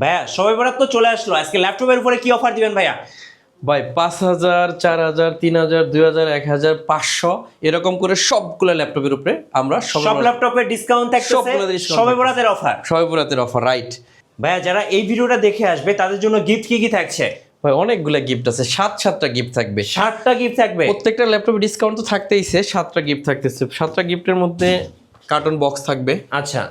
ভাইয়া সবাই বরাত তো চলে আসলো। আজকে ল্যাপটপের উপরে কি অফার দিবেন ভাইয়া? ভাই পাঁচ হাজার চার হাজার তিন হাজার দুই হাজার এক হাজার পাঁচশো এরকম করে সবগুলো ল্যাপটপের উপরে আমরা সব ল্যাপটপে ডিসকাউন্ট সবগুলো সবাই। বরাতের অফার সবাইপুরাতের অফার রাইট ভাইয়া যারা এই ভিডিওটা দেখে আসবে তাদের জন্য গিফট কি কি থাকছে? ভাই অনেকগুলো গিফট আছে। সাত সাতটা গিফট থাকবে। ষাটটা গিফট থাকবে? প্রত্যেকটা ল্যাপটপে ডিসকাউন্ট তো থাকতেইছে সাতটা গিফট থাকতেছে। সাতটা গিফটের মধ্যে কার্টন বক্স থাকবে। আচ্ছা।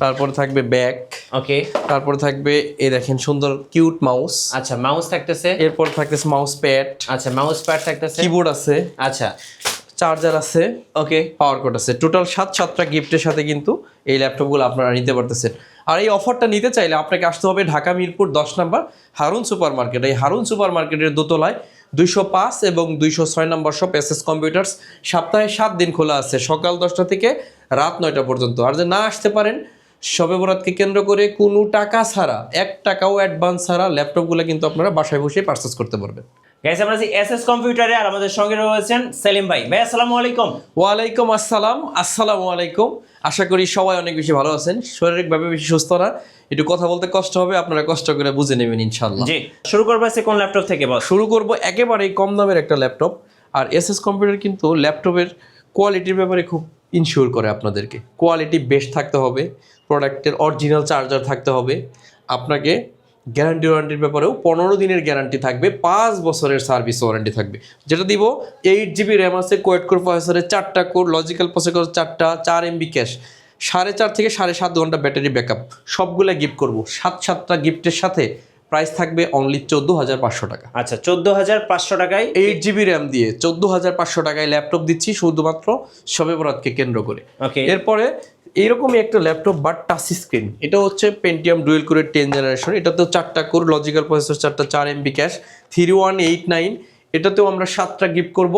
তারপরে থাকবে ব্যাগ ওকে তারপরে থাকবে এই দেখেন সুন্দর কিউট মাউস আচ্ছা মাউস থাকতেছে। এরপর থাকতেছে মাউস প্যাড আচ্ছা মাউস প্যাড থাকতেছে। কিবোর্ড আছে। আচ্ছা। চার্জার আছে। ওকে পাওয়ার কোড আছে। টোটাল সাত সাতটা গিফটের সাথে কিন্তু এই ল্যাপটপগুলো আপনারা নিতে পারতেছেন। আর এই অফারটা নিতে চাইলে আপনাকে আসতে হবে ঢাকা মিরপুর দশ নম্বর হারুন সুপার মার্কেট এই হারুন সুপার মার্কেটের দোতলায় দুইশো পাঁচ এবং দুইশো ছয় নম্বর সব এস এস কম্পিউটার্স সপ্তাহে সাত দিন খোলা আছে। সকাল দশটা থেকে রাত নয়টা পর্যন্ত। আর যে না আসতে পারেন সবে বরাতকে কেন্দ্র করে কোনো টাকা ছাড়া এক টাকাও অ্যাডভান্স ছাড়া ল্যাপটপগুলো কিন্তু আপনারা বাসায় বসে পারচেস করতে পারবেন। গাইস আমরা আছি এসএস কম্পিউটারে আর আমাদের সঙ্গে রয়েছেন সেলিম ভাই। ভাই আসসালামু আলাইকুম। ওয়ালাইকুম আসসালাম। আসসালামু আলাইকুম। আশা করি সবাই অনেক বেশি ভালো আছেন। শারীরিকভাবে বেশি সুস্থ না। একটু কথা বলতে কষ্ট হবে আপনারা কষ্ট করে বুঝে নেবেন ইনশাল্লাহ জি শুরু করব আজকে কোন ল্যাপটপ থেকে বস শুরু করব একেবারেই কম দামের একটা ল্যাপটপ আর এসএস কম্পিউটার কিন্তু ল্যাপটপের কোয়ালিটির ব্যাপারে খুব ইনশিওর করে আপনাদেরকে। কোয়ালিটি বেস্ট থাকতে হবে প্রোডাক্টের অরিজিনাল চার্জার থাকতে হবে আপনাকে গ্যারান্টি ওয়ারেন্টির ব্যাপারেও পনেরো দিনের গ্যারান্টি থাকবে পাঁচ বছরের সার্ভিস ওয়ারেন্টি থাকবে। যেটা দিব এইট জিবি র্যাম আছে কোয়েট কোর প্রসেসরের চারটা কোর লজিক্যাল প্রসেসর চারটা চার এমবি ক্যাশ সাড়ে চার থেকে সাড়ে সাত ঘণ্টা ব্যাটারি ব্যাকআপ। সবগুলো গিফট করব। সাত সাতটা গিফটের সাথে প্রাইস থাকবে অনলি চোদ্দ হাজার পাঁচশো টাকা। আচ্ছা চোদ্দ হাজার পাঁচশো টাকায় এইট জিবি র্যাম দিয়ে চোদ্দ হাজার পাঁচশো টাকায় ল্যাপটপ দিচ্ছি শুধুমাত্র সবে বরাতকে কেন্দ্র করে। ওকে এরপরে এইরকমই একটা ল্যাপটপ বাট টাচ স্ক্রিন এটা হচ্ছে পেন্টিয়াম ডুয়েল কোরের টেন জেনারেশন এটাতেও চারটা কোর লজিক্যাল প্রসেসর চারটা চার MB cache three one eight nine এটাতেও আমরা সাতটা গিফট করব।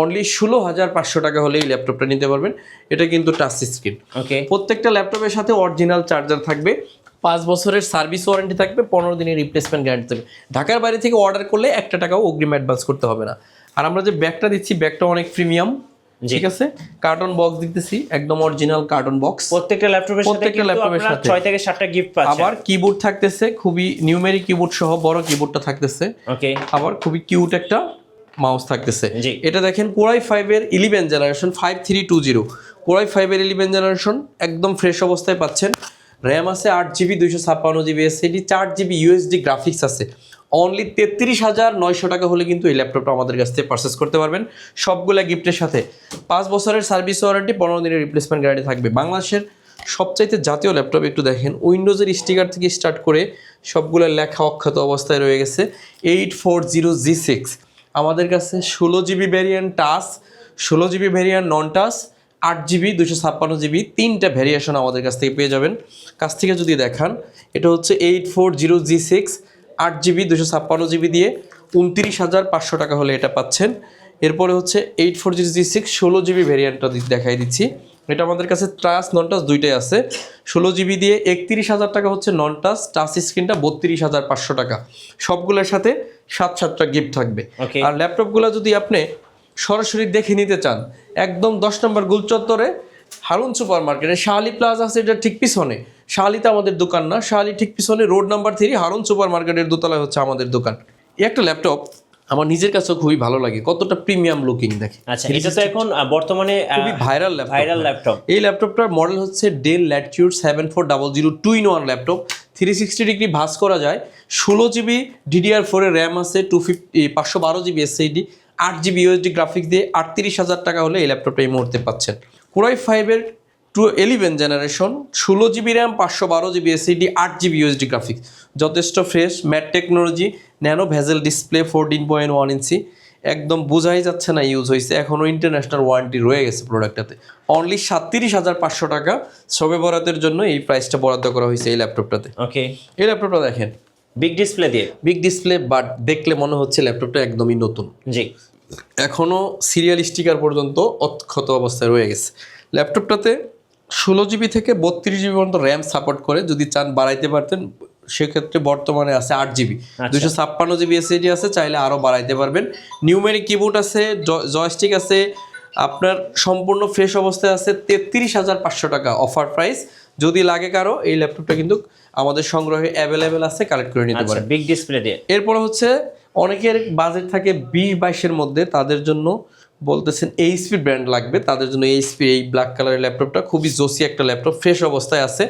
অনলি ষোলো হাজার পাঁচশো টাকা হলে এই ল্যাপটপটা নিতে পারবেন। এটা কিন্তু টাচ স্ক্রিন ওকে প্রত্যেকটা ল্যাপটপের সাথে অরিজিনাল চার্জার থাকবে। পাঁচ বছরের সার্ভিস ওয়ারেন্টি থাকবে পনেরো দিনের রিপ্লেসমেন্ট গ্যারান্টি থাকবে। ঢাকার বাইরে থেকে অর্ডার করলে একটা টাকাও অগ্রিম অ্যাডভান্স করতে হবে না। আর আমরা যে ব্যাগটা দিচ্ছি ব্যাগটা অনেক প্রিমিয়াম ঠিক আছে? কার্টন বক্স দিতেছি একদম অরিজিনাল কার্টন বক্স প্রত্যেকটা ল্যাপটপের সাথে প্রত্যেকটা ল্যাপটপের সাথে। ছয় থেকে সাতটা গিফট পাচ্ছেন। আবার কিবোর্ড থাকতেছে খুবই নিউমেরিক কিবোর্ড সহ বড় কিবোর্ডটা থাকতেছে। ওকে আবার খুবই কিউট একটা মাউস থাকতেছে। এটা দেখেন কোরাই ফাইভের eleven generation five three two zero core i ফাইভের ইলেভেন জেনারেশন একদম ফ্রেশ অবস্থায় পাচ্ছেন। র্যাম আছে আট জিবি দুইশো ছাপ্পান্ন জিবি এসএডি চার জিবি ইউএসডি গ্রাফিক্স আছে। অনলি তেত্রিশ হাজার নয়শো টাকা হলে কিন্তু এই ল্যাপটপটা আমাদের কাছ থেকে পারচেস করতে পারবেন। সবগুলা গিফটের সাথে। পাঁচ বছরের সার্ভিস ওয়ারেন্টি পনেরো দিনের রিপ্লেসমেন্ট গ্যারান্টি থাকবে। বাংলাদেশের সবচাইতে জাতীয় ল্যাপটপ একটু দেখেন। উইন্ডোজের স্টিকার থেকে স্টার্ট করে সবগুলো লেখা অক্ষত অবস্থায় রয়ে গেছে। Eight four zero G six আমাদের কাছে ষোলো জিবি ভ্যারিয়েন্ট টাচ, ষোলো জিবি ভ্যারিয়েন্ট নন টাচ আট জিবি দুশো ছাপ্পান্ন জিবি তিনটা ভ্যারিয়েশন আমাদের কাছ থেকে পেয়ে যাবেন। কাছ থেকে যদি দেখান, এটা হচ্ছে eight four zero G six আট জিবি দুশো ছাপ্পান্ন জিবি দিয়ে উনত্রিশ হাজার পাঁচশো টাকা হলে এটা পাচ্ছেন। এরপরে হচ্ছে eight four zero G six ষোলো জিবি ভ্যারিয়েন্টটা দেখাই দিচ্ছি। এটা আমাদের কাছে টাচ নন টাচ দুইটাই আছে। ষোলো জিবি দিয়ে একত্রিশ হাজার টাকা হচ্ছে নন টাচ টাচ স্ক্রিনটা বত্রিশ হাজার পাঁচশো টাকা। সবগুলোর সাথে সাত সাতটা গিফট থাকবে. আর ল্যাপটপগুলো যদি আপনি সরাসরি দেখে নিতে চান একদম দশ নম্বর গুলচত্বরে হারুন সুপার মার্কেটে শাহালি প্লাজা আছে এটা ঠিক পিছনে। শাহালিতে আমাদের দোকান না শাহালি ঠিক পিছনে road number three Harun super মার্কেটের দোতলায় হচ্ছে আমাদের দোকান। এই একটা ল্যাপটপ আমার নিজের কাছেও খুবই ভালো লাগে কতটা প্রিমিয়াম লুকিং দেখে আচ্ছা এটা তো এখন বর্তমানে খুবই ভাইরাল ভাইরাল ল্যাপটপ এই ল্যাপটপটার মডেল হচ্ছে Dell Latitude seven four double zero two in one laptop three sixty degree ভাস করা যায় ষোলো জিবি ডিডিআর ফোরের র্যাম আছে টু ফিফটি পাঁচশো বারো জিবি এসএইডি আট জিবি ইউএসডি গ্রাফিক্স দিয়ে আটত্রিশ হাজার টাকা হলে এই ল্যাপটপটা এই মুহূর্তে পাচ্ছেন। কোরাই ফাইভের টু এলিভেন জেনারেশন ষোলো জিবি র্যাম পাঁচশো বারো জিবি এসএইডি আট জিবি ইউএসডি গ্রাফিক্স যথেষ্ট fresh matte technology nano bezel display fourteen point one inch একদম বোঝাই যাচ্ছে না ইউজ হয়েছে এখনও ইন্টারন্যাশনাল ওয়ারেন্টি রয়ে গেছে প্রোডাক্টটাতে অনলি সাতত্রিশ হাজার পাঁচশো টাকা সবে বরাতের জন্য এই প্রাইসটা বরাদ্দ করা হয়েছে এই ল্যাপটপটাতে ওকে এই ল্যাপটপটা দেখেন। বিগ ডিসপ্লে দিয়ে? বিগ ডিসপ্লে বাট দেখলে মনে হচ্ছে ল্যাপটপটা একদমই নতুন। জি। এখনও সিরিয়াল স্টিকার পর্যন্ত অক্ষত অবস্থায় রয়ে গেছে। ল্যাপটপটাতে ষোলো জিবি থেকে বত্রিশ জিবি পর্যন্ত র্যাম সাপোর্ট করে যদি চান বাড়াইতে পারতেন সেক্ষেত্রে বর্তমানে আছে আট জিবি। দুশো ছাপ্পান্ন জিবি এসএডি আছে চাইলে আরও বাড়াইতে পারবেন। নিউমেরিক কিবোর্ড আছে জয়স্টিক আছে আপনার সম্পূর্ণ ফ্রেশ অবস্থায় আছে তেত্রিশ হাজার পাঁচশো টাকা অফার প্রাইস যদি লাগে কারও এই ল্যাপটপটা কিন্তু আমাদের সংগ্রহে অ্যাভেলেবেল আছে কালেক্ট করে নিতে আচ্ছা পারেন। বিগ ডিসপ্লে দিয়ে। এরপরে হচ্ছে অনেকের বাজেট থাকে বিশ বাইশের মধ্যে তাদের জন্য বলতেছেন এইচপি ব্র্যান্ড লাগবে তাদের জন্য এইচপি এই ব্ল্যাক কালারের ল্যাপটপটা খুবই জোসি একটা ল্যাপটপ ফ্রেশ অবস্থায় আছে।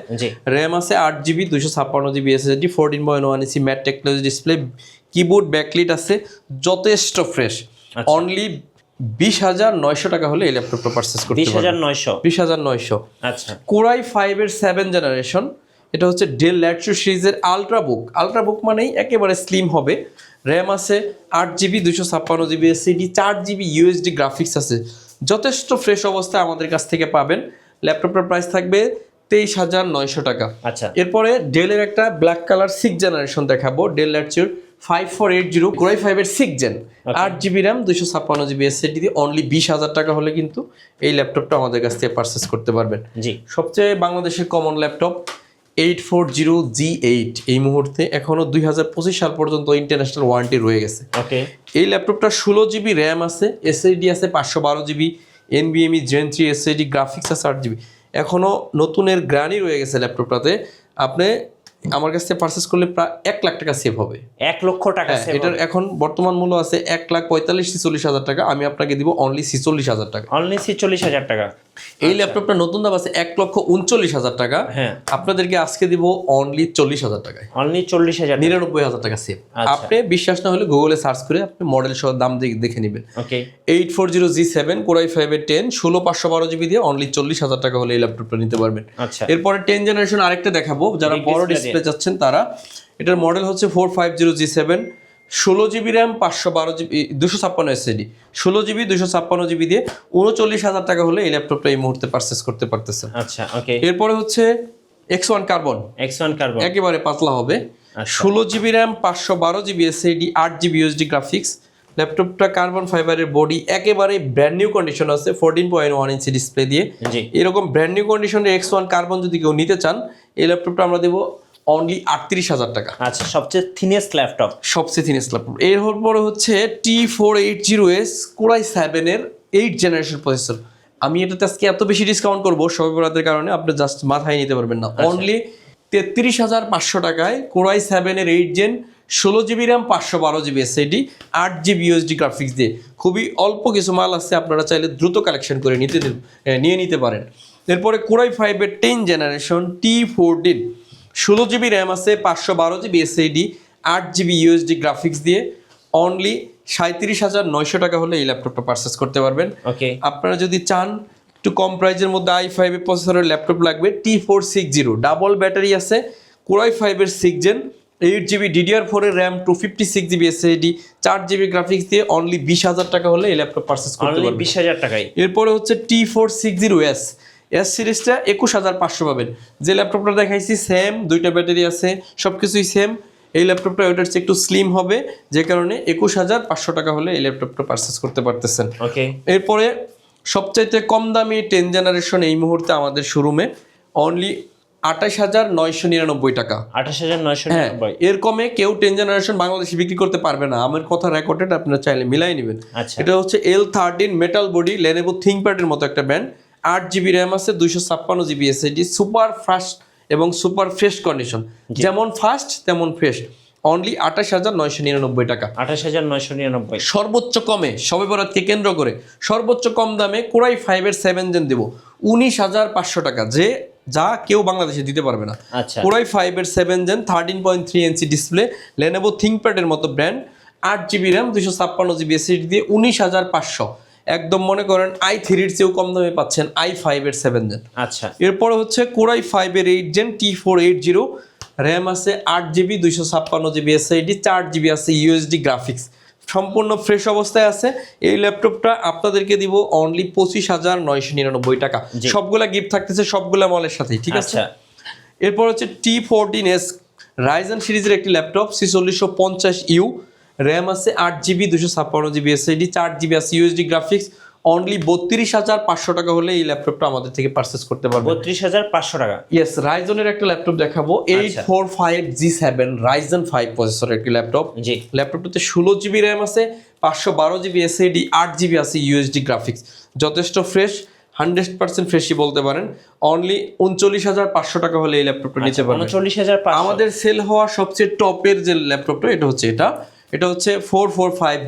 র্যাম আছে আট জিবি দুশো ছাপ্পান্ন GB SSD fourteen point one EC matte technology display keyboard backlit আছে যথেষ্ট ফ্রেশ আচ্ছা। অনলি বিশ হাজার নয়শো টাকা হলে এই ল্যাপটপটা পারচেস করতে বিশ হাজার নয়শো? বিশ হাজার নয়শো। আচ্ছা। কোরাই ফাইভের সেভেন জেনারেশন এটা হচ্ছে ডেল ল্যাটসু সিরিজের আলট্রা বুক আলট্রা বুক মানেই একেবারে স্লিম হবে। র্যাম আছে আট জিবি দুশো ছাপ্পান্ন জিবি এসিডি চার জিবি ইউএসডি গ্রাফিক্স আছে। যথেষ্ট ফ্রেশ অবস্থায় আমাদের কাছ থেকে পাবেন। ল্যাপটপটার প্রাইস থাকবে তেইশ হাজার নয়শো টাকা। আচ্ছা। এরপরে ডেলের একটা ব্ল্যাক কালার সিক্স জেনারেশন দেখাবো। Dell Latitude five four eight zero core i ফাইভের সিক্স জেন আট জিবি র্যাম দুশো ছাপ্পান্ন জিবি এসএসডি দিয়ে অনলি বিশ হাজার টাকা হলে কিন্তু এই ল্যাপটপটা আমাদের কাছ থেকে পারচেস করতে পারবেন। জি। সবচেয়ে বাংলাদেশের common laptop eight four zero G eight এই মুহূর্তে এখনও দুই হাজার পঁচিশ সাল পর্যন্ত ইন্টারন্যাশনাল ওয়ারেন্টি রয়ে গেছে। ওকে এই ল্যাপটপটা ষোলো জিবি র্যাম আছে এসএসডি আছে পাঁচশো বারো জিবি এনবিএমই জেন থ্রি এসএসডি গ্রাফিক্স আছে আট জিবি এখনও নতুনের গ্রানি রয়ে গেছে ল্যাপটপটাতে আপনি আমার কাছ থেকে পারচেস করলে প্রায় এক লাখ টাকা সেভ হবে। এক লক্ষ টাকা হ্যাঁ এটার এখন বর্তমান মূল্য আছে এক লাখ পঁয়তাল্লিশ ছিচল্লিশ হাজার টাকা। আমি আপনাকে দিব অনলি ছিচল্লিশ হাজার টাকা। অনলি ছিচল্লিশ হাজার টাকা। এই ল্যাপটপটা নতুন দাম আছে এক লক্ষ উনচল্লিশ হাজার টাকা। হ্যাঁ। আপনাদেরকে আজকে দিব অনলি চল্লিশ হাজার টাকায়। অনলি চল্লিশ হাজার নিরানব্বই হাজার টাকা সেভ আচ্ছা। আপনি বিশ্বাস না হলে গুগলে সার্চ করে আপনি মডেল সহ দাম দেখে- নেবেন। Okay eight four zero G seven core i ফাইভের টেন ষোলো পাঁচশো বারো জিবি দিয়ে অনলি চল্লিশ হাজার টাকা হলে এই ল্যাপটপটা নিতে পারবেন। আচ্ছা। এরপরে টেন জেনারেশন আরেকটা দেখাবো। যারা বড় ডিসপ্লে চাচ্ছেন তারা এটার মডেল হচ্ছে four five zero G seven ষোলো জিবি র্যাম পাঁচশো বারো জিবি দুশো ছাপ্পান্ন এসএডি ষোলো জিবি দুশো ছাপ্পান্ন জিবি দিয়ে উনচল্লিশ হাজার টাকা হলে এই ল্যাপটপটা এই মুহূর্তে পারচেস করতে পারতেছেন আচ্ছা ওকে এরপরে হচ্ছে X one carbon X one carbon একেবারে পাতলা হবে। আচ্ছা। ষোলো জিবি র্যাম পাঁচশো বারো জিবি এসএডি আট জিবি ইউএসডি গ্রাফিক্স ল্যাপটপটা কার্বন ফাইবারের বডি একেবারে ব্র্যান্ড নিউ কন্ডিশন আছে fourteen point one inch display দিয়ে। এরকম ব্র্যান্ড নিউ কন্ডিশনের এক্স ওয়ান কার্বন যদি কেউ নিতে চান এই ল্যাপটপটা আমরা দেবো অনলি আটত্রিশ হাজার টাকা। আচ্ছা সবচেয়ে থিনেস্ট ল্যাপটপ সবচেয়ে থিনেস ল্যাপটপ এর পরে হচ্ছে T four eight zero S core i সেভেনের এইট জেনারেশন প্রসেসর আমি এটাতে আজকে এত বেশি ডিসকাউন্ট করব সবাই বরাদের কারণে আপনি জাস্ট মাথায় নিতে পারবেন না। অনলি তেত্রিশ হাজার পাঁচশো টাকায় কোরাই সেভেনের এইট জেন ষোলো জিবি র্যাম পাঁচশো বারো জিবি এসএডি আট জিবি ইউএসডি গ্রাফিক্স দিয়ে। খুবই অল্প কিছু মাল আছে আপনারা চাইলে দ্রুত কালেকশন করে নিতে নিয়ে নিতে পারেন। এরপরে কোরাই ফাইভের টেন জেনারেশন টি ফোরটিন ষোলো জিবি র্যাম আছে পাঁচশো বারো জিবি এসএডি আট জিবি ইউএসডি গ্রাফিক্স দিয়ে অনলি সাঁত্রিশ হাজার নয়শো টাকা হলে এই ল্যাপটপটা পারচেস করতে পারবেন। ওকে। আপনারা যদি চান একটু কম প্রাইজের মধ্যে আই ফাইভ প্রসেসরের ল্যাপটপ লাগবে T four six zero double battery আছে কোরাই ফাইভের six gen eight GB DDR ফোরের RAM two fifty six GB SSD চার জিবি গ্রাফিক্স দিয়ে অনলি বিশ হাজার টাকা হলে এই ল্যাপটপ পারচেস করতে পারবেন। বিশ হাজার টাকায়। এরপরে হচ্ছে T four six zero S S সিরিজটা একুশ হাজার পাঁচশো পাবেন। যে ল্যাপটপটা দেখাইছি সেম দুইটা ব্যাটারি আছে সব কিছুই সেম এই ল্যাপটপটা ওইটার চেয়ে একটু স্লিম হবে যে কারণে একুশ হাজার পাঁচশো টাকা হলে এই ল্যাপটপটা পারচেস করতে পারতেছেন। ওকে এরপরে সবচাইতে কম দামি টেন জেনারেশন এই মুহূর্তে আমাদের শোরুমে অনলি আঠাশ হাজার নয়শো নিরানব্বই টাকা। আঠাশ হাজার নয়শো হ্যাঁ এর কমে কেউ টেন জেনারেশন বাংলাদেশে বিক্রি করতে পারবে না। আমার কথা রেকর্ডেড আপনারা চাইলে মিলাই নেবেন। আচ্ছা। এটা হচ্ছে L thirteen metal body Lenovo থিঙ্কপ্যাডের মতো একটা ব্যান্ড আট জিবি র্যাম আছে দুইশো ছাপ্পান্ন জিবি এসএডি সুপার ফাস্ট এবং সুপার ফ্রেশ কন্ডিশন যেমন ফাস্ট তেমন ফ্রেশ অনলি আঠাশ হাজার নয়শো নিরানব্বই টাকা। আঠাশ হাজার নয়শো নিরানব্বই। সর্বোচ্চ কমে সবে বরাতকে কেন্দ্র করে সর্বোচ্চ কম দামে কোরাই ফাইভের সেভেন জেন দেবো উনিশ হাজার পাঁচশো টাকা যে যা কেউ বাংলাদেশে দিতে পারবে না। কোরাই ফাইভের seven gen thirteen point three inch display Lenovo থিঙ্কপ্যাডের মতো ব্র্যান্ড আট জিবি র্যাম দুশো ছাপ্পান্ন জিবি এসএসডি দিয়ে উনিশ হাজার পাঁচশো। একদম মনে করেন আই থ্রির চেয়েও কম দামে পাচ্ছেন আই ফাইভের সেভেন জেন আচ্ছা। এরপরে হচ্ছে কোরাই ফাইভের eight gen T four eight zero RAM আছে আট জিবি দুইশো ছাপ্পান্ন জিবি এসআইডি চার জিবি আছে ইউএসডি গ্রাফিক্স সম্পূর্ণ ফ্রেশ অবস্থায় আছে। এই ল্যাপটপটা আপনাদেরকে দিব অনলি পঁচিশ হাজার নয়শো নিরানব্বই টাকা। সবগুলা গিফট থাকতেছে সবগুলা মলের সাথে ঠিক আছে? আচ্ছা। এরপর হচ্ছে টি ফোরটিন এস রাইজেন সিরিজের একটি ল্যাপটপ ছিচল্লিশশো পঞ্চাশ ইউ র্যাম আছে আট জিবি দুশো ছাপ্পান্ন জিবি এসআইডি চার জিবি আছে ইউএসডি গ্রাফিক্স অনলি বত্রিশ হাজার পাঁচশো টাকা হলে এই ল্যাপটপটা আমাদের থেকে পারচেস করতে পারবেন বত্রিশ হাজার পাঁচশো টাকা। ইয়েস রাইজনের একটা ল্যাপটপ দেখাবো। এইট আচ্ছা। Four five G seven Ryzen five প্রসেসরের একটি ল্যাপটপ জি। ল্যাপটপটাতে ষোলো জিবি র্যাম আছে পাঁচশো বারো জিবি এসএডি আট জিবি আছে ইউএসডি গ্রাফিক্স যথেষ্ট ফ্রেশ হান্ড্রেড পার্সেন্ট ফ্রেশই বলতে পারেন। অনলি উনচল্লিশ হাজার পাঁচশো টাকা হলে এই ল্যাপটপটা নিতে পারবেন উনচল্লিশ হাজার আমাদের সেল হওয়া সবচেয়ে টপের যে ল্যাপটপটা এটা হচ্ছে এটা। এটা হচ্ছে four four five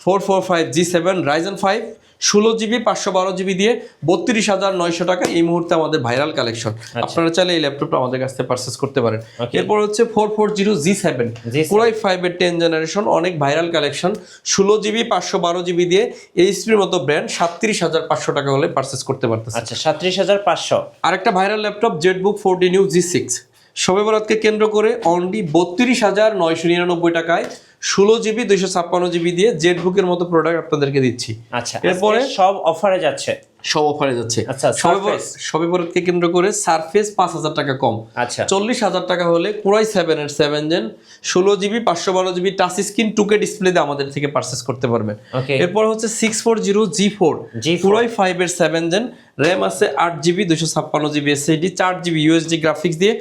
four four five G seven Ryzen five ষোলো জিবি পাঁচশো বারো জিবি দিয়ে বত্রিশ হাজার নয়শো টাকা এই মুহূর্তে আমাদের ভাইরাল কালেকশন আপনারা চাইলে এই ল্যাপটপটা আমাদের কাছ থেকে পারচেস করতে পারেন। এরপর হচ্ছে four four zero G seven G7 core i ফাইভের টেন জেনারেশন অনেক ভাইরাল কালেকশন ষোলো জিবি পাঁচশো বারো জিবি দিয়ে এইচপির মতো ব্র্যান্ড সাতত্রিশ হাজার পাঁচশো টাকা হলে পারচেস করতে পারতেছে আচ্ছা সাতত্রিশ হাজার পাঁচশো। আরেকটা viral laptop ZBook fourteen u G six সবে বরাতকে কেন্দ্র করে অনলি বত্রিশ হাজার নয়শো নিরানব্বই টাকায় ষোলো জিবি দুইশো ছাপ্পান্ন জিবি দিয়ে জেটবুকের মতো প্রোডাক্ট আপনাদেরকে দিচ্ছি। আচ্ছা এরপরে- সব অফারে যাচ্ছে? সব অফারে যাচ্ছে। আচ্ছা, সবে বরাতকে কেন্দ্র করে সারফেস পাঁচ হাজার টাকা কম। আচ্ছা। চল্লিশ হাজার টাকা হলে কুড়াই সেভেন এর সেভেন জেন ষোলো জিবি পাঁচশো বারো জিবি টাচ স্ক্রিন টুকে ডিসপ্লে দিয়ে আমাদের থেকে পারচেস করতে পারবেন। এরপর হচ্ছে six four zero G four G4 পুরোই ফাইভ এর সেভেন জেন র্যাম আছে আট জিবি দুশো ছাপ্পান্ন জিবি এসএসডি চার জিবি ইউএসডি গ্রাফিক্স দিয়ে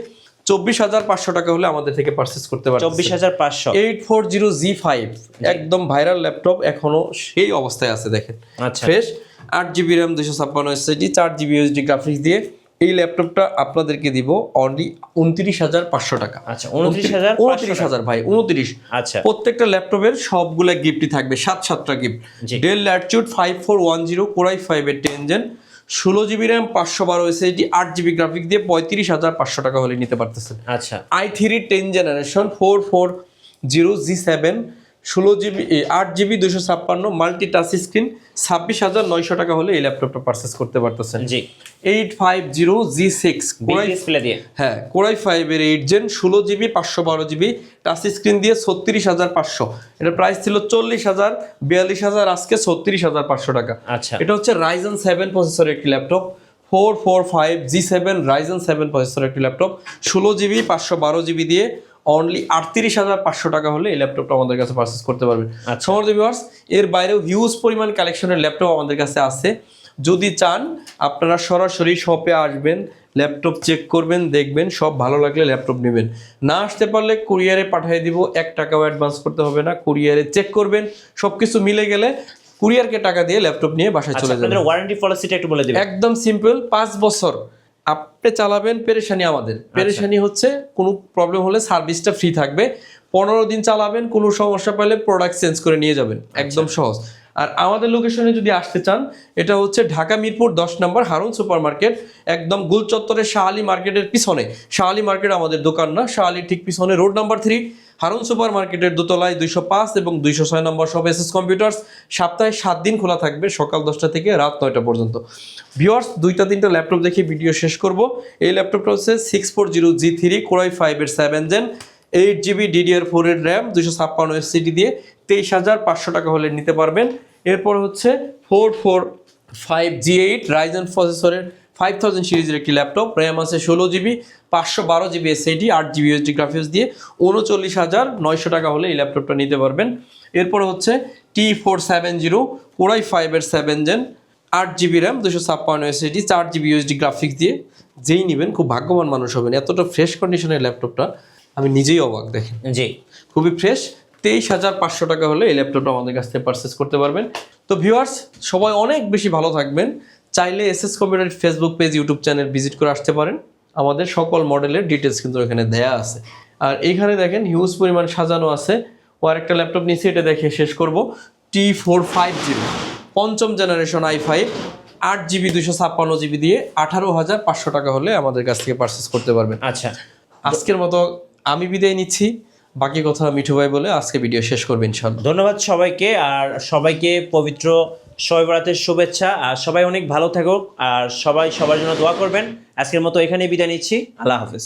চব্বিশ হাজার পাঁচশো টাকা হলে আমাদের থেকে পারচেস করতে পারবেন চব্বিশ হাজার পাঁচশো। Eight four zero G five একদম ভাইরাল ল্যাপটপ এখনও সেই অবস্থায় আছে দেখেন। আচ্ছা। ফ্রেশ আট জিবি র্যাম দুশো ছাপ্পান্ন এসএসডি চার জিবি ইউএসডি গ্রাফিক্স দিয়ে এই ল্যাপটপটা আপনাদেরকে দিব অনলি উনত্রিশ হাজার পাঁচশো টাকা। আচ্ছা উনত্রিশ হাজার উনত্রিশ হাজার ভাই উনত্রিশ। আচ্ছা। প্রত্যেকটা ল্যাপটপের সবগুলা গিফটই থাকবে সাত সাতটা gift Dell Latitude five four one zero core i five এর টেন ষোলো জিবি র্যাম পাঁচশো বারো এসএসডি আট জিবি গ্রাফিক দিয়ে পঁয়ত্রিশ হাজার পাঁচশো টাকা হলে নিতে পারতেছেন। আচ্ছা। I three ten generation four four zero G seven ষোলো জিবি আট জিবি দুশো ছাপ্পান্ন মাল্টি টাচ স্ক্রিন ছাব্বিশ হাজার নয়শো টাকা হলে এই ল্যাপটপটা পারচেস করতে পারতেছেন। জি। Eight five zero G six display দিয়ে। হ্যাঁ কোরাই ফাইভের এইট জেন ষোলো জিবি পাঁচশো বারো জিবি টাচ স্ক্রিন দিয়ে ছত্রিশ হাজার পাঁচশো। এটা প্রাইস ছিল চল্লিশ হাজার বিয়াল্লিশ হাজার আজকে ছত্রিশ হাজার পাঁচশো টাকা। আচ্ছা। এটা হচ্ছে রাইজন সেভেন প্রসেসর একটি laptop four four five G seven Ryzen seven processor একটি ল্যাপটপ ষোলো জিবি পাঁচশো বারো জিবি দিয়ে অনলি আটত্রিশ হাজার পাঁচশো টাকা হলে এই ল্যাপটপটা আমাদের কাছে পারচেস করতে পারবেন। আচ্ছা। সমর্থ ভিউয়ার্স এর বাইরেও হিউজ পরিমাণ কালেকশনের ল্যাপটপ আমাদের কাছে আছে। যদি চান আপনারা সরাসরি শপে আসবেন ল্যাপটপ চেক করবেন দেখবেন সব ভালো লাগলে ল্যাপটপ নেবেন। না আসতে পারলে কুরিয়ারে পাঠিয়ে দিব এক টাকাও অ্যাডভান্স করতে হবে না কুরিয়ারে চেক করবেন সব কিছু মিলে গেলে কুরিয়ারকে টাকা দিয়ে ল্যাপটপ নিয়ে বাসায় আচ্ছা চলে যাবেন। ওয়ারেন্টি পলিসিটা একটু বলে দিবেন। একদম সিম্পল পাঁচ বছর আপনি চালাবেন পেরেশানি আমাদের আচ্ছা। পেরেশানি হচ্ছে কোনো প্রবলেম হলে সার্ভিসটা ফ্রি থাকবে পনেরো দিন চালাবেন কোনো সমস্যা পেলে প্রোডাক্ট চেঞ্জ করে নিয়ে যাবেন আচ্ছা। একদম সহজ আর আমাদের লোকেশনে যদি আসতে চান, এটা হচ্ছে ঢাকা মিরপুর দশ নম্বর হারুন সুপার মার্কেট একদম গুল চত্বরের শাহালি মার্কেটের পিছনে। শাহালি মার্কেট আমাদের দোকান না, শাহালি ঠিক পিছনে road number three. Harun super মার্কেটের দোতলায় দুইশো পাঁচ এবং দুইশো ছয় নম্বর সব এসএস কম্পিউটার্স সপ্তাহে সাত দিন খোলা থাকবে, সকাল দশটা থেকে রাত নয়টা পর্যন্ত। ভিওয়ার্স দুইটা তিনটা ল্যাপটপ দেখে ভিডিও শেষ করব। এই ল্যাপটপটা হচ্ছে six four zero G three core i ফাইভের seven gen eight GB DDR ফোরের র্যাম দুশো ছাপ্পান্ন এসসিডি দিয়ে তেইশ হাজার পাঁচশো টাকা হলে নিতে পারবেন। এরপর হচ্ছে four four five G eight Ryzen প্রসেসরের ফাইভ থাউজেন্ড সিরিজের একটি ল্যাপটপ। র্যাম আছে ষোলো জিবি পাঁচশো বারো জিবি এসএডি আট জিবি ইউএসডি গ্রাফিক্স দিয়ে উনচল্লিশ হাজার নয়শো টাকা হলে এই ল্যাপটপটা নিতে পারবেন। এরপর হচ্ছে T four seven zero core i ফাইভের সেভেন জেন আট জিবি র্যাম দুশো ছাপ্পান্ন এসএডি চার জিবি ইউএসডি গ্রাফিক্স দিয়ে। যেই নেবেন খুব ভাগ্যবান মানুষ হবেন। এতটা ফ্রেশ কন্ডিশনের ল্যাপটপটা আমি নিজেই অবাক দেখেন। জি। খুবই ফ্রেশ তেইশ হাজার পাঁচশো টাকা হলে এই ল্যাপটপটা আমাদের কাছ থেকে পারচেস করতে পারবেন। তো ভিউয়ার্স সবাই অনেক বেশি ভালো থাকবেন। চাইলে S S computer Facebook page YouTube channel visit করে আসতে পারেন। আমাদের সকল মডেলের ডিটেলস কিন্তু এখানে দেয়া আছে। আর এখানে দেখেন হিউজ পরিমাণ সাজানো আছে। ও আরেকটা ল্যাপটপ নিচে এটা দেখে শেষ করব। টি ফোর ফাইভ জিরো পঞ্চম জেনারেশন আই ফাইভ আট জিবি দুশো ছাপ্পান্ন জিবি দিয়ে আঠারো হাজার পাঁচশো টাকা হলে আমাদের কাছ থেকে পারচেস করতে পারবেন। আচ্ছা। আজকের মতো আমি বিদায় নিচ্ছি। বাকি কথা মিঠু ভাই বলে আজকে ভিডিও শেষ করবেন ইনশাল্লাহ। ধন্যবাদ সবাইকে, আর সবাইকে পবিত্র সবাই বরাতের শুভেচ্ছা, আর সবাই অনেক ভালো থাকুক, আর সবাই সবার জন্য দোয়া করবেন। আজকের মতো এখানেই বিদায় নিচ্ছি, আল্লাহ হাফিজ।